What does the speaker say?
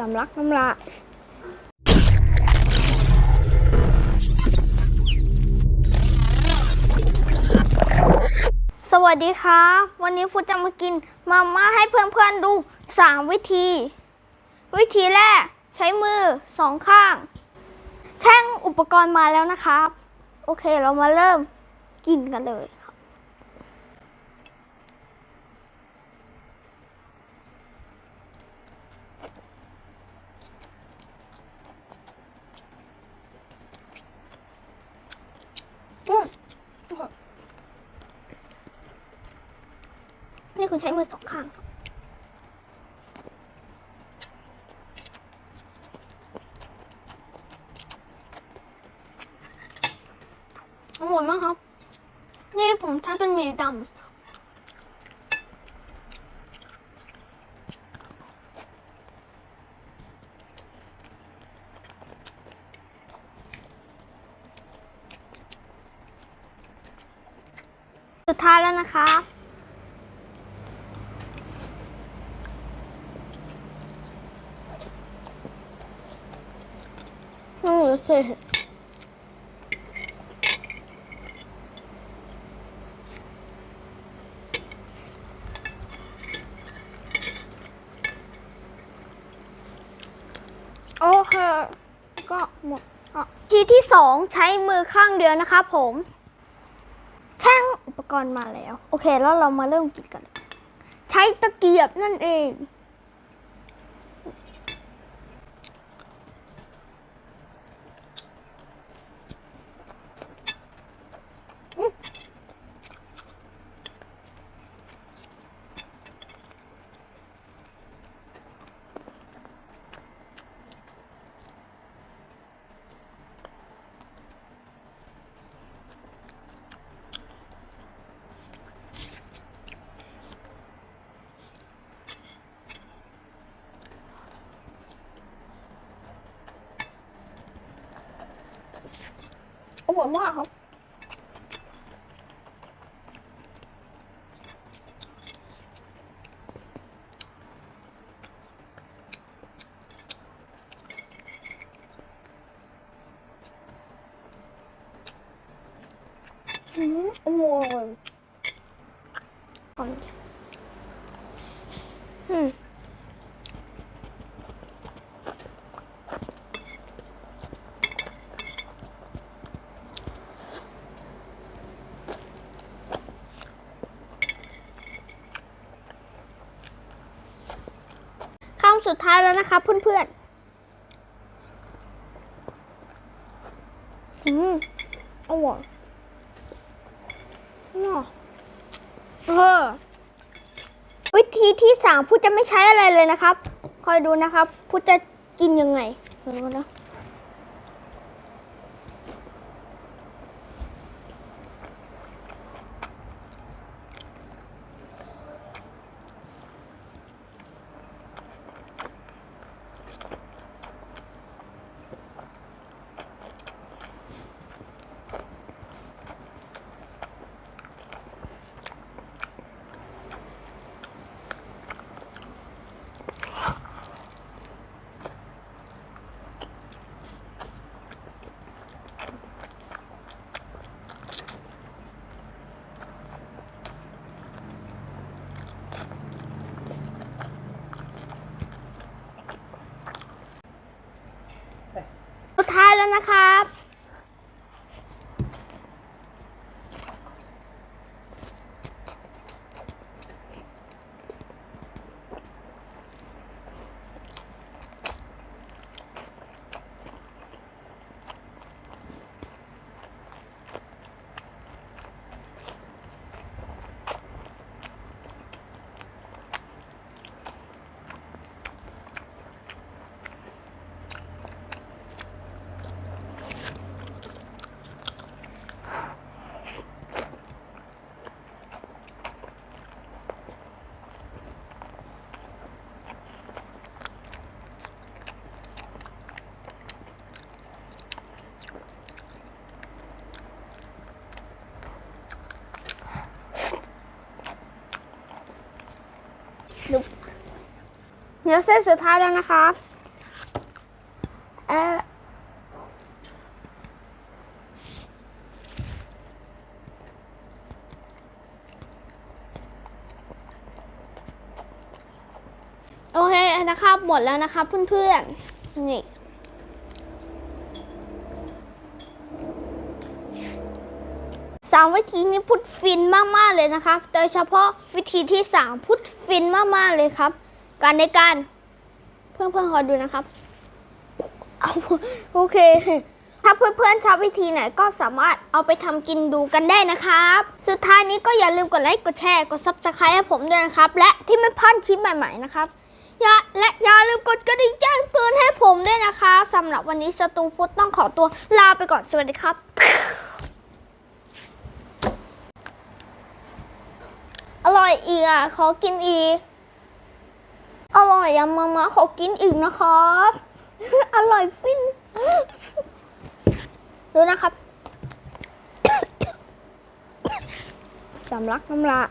สำลักน้ำลายสวัสดีครับ วันนี้ฟูจะมากินมาม่าให้เพื่อนๆดู 3 วิธี วิธีแรก ใช้มือสองข้างแท่งอุปกรณ์มาแล้วนะครับ โอเคเรามาเริ่มกินกันเลยครับ อืมนี่ คุณใช้มือสองข้างอร่อยมากครับ นี่ผมใช้เป็นหมีดำสุดท้ายแล้วนะคะ อืมสิโอเค ก็หมดอะทีที่สองใช้มือข้างเดียวนะคะผมแท่งอุปกรณ์มาแล้ว โอเค แล้วเรามาเริ่มกินกัน ใช้ตะเกียบนั่นเอง อร่อยมากครับ อืมอร่อยก่อนอืม คำ สุดท้ายแล้วนะคะเพื่อนๆ อืมอร่อยเออวิธีที่สามพูดจะไม่ใช้อะไรเลยนะครับ คอยดูนะครับพูดจะกินยังไงเดี๋ยวนะ สุดท้ายแล้วนะครับ เดี๋ยวเส้นสุดท้ายแล้วนะคะเอะโอเคนะครับ หมดแล้วนะครับเพื่อนๆ นี่ามวิธีนี้พุทธฟินมากๆเลยนะครับ โดยเฉพาะวิธีที่สามพุทธฟินมากๆเลยครับ การในการ เพื่อนๆขอดูนะครับเอาโอเค ถ้าเพื่อนๆชอบวิธีไหนก็สามารถเอาไปทำกินดูกันได้นะครับ สุดท้ายนี้ก็อย่าลืมกดไลค์กดแชร์กด subscribe ให้ผมด้วยนะครับ และที่ไม่พลาดคลิปใหม่ๆนะครับอย่าและอย่าลืมกดกระดิ่งแจ้งเตือนให้ผมด้วยนะคะสำหรับวันนี้สตูฟุตต้องขอตัวลาไปก่อนสวัสดีครับ อร่ อยอีกอะขอกินอีก อร่อยอะมามาขอกินอีกนะครับ อร่อยฟิน ดูนะครับ สำลักน้ำลาย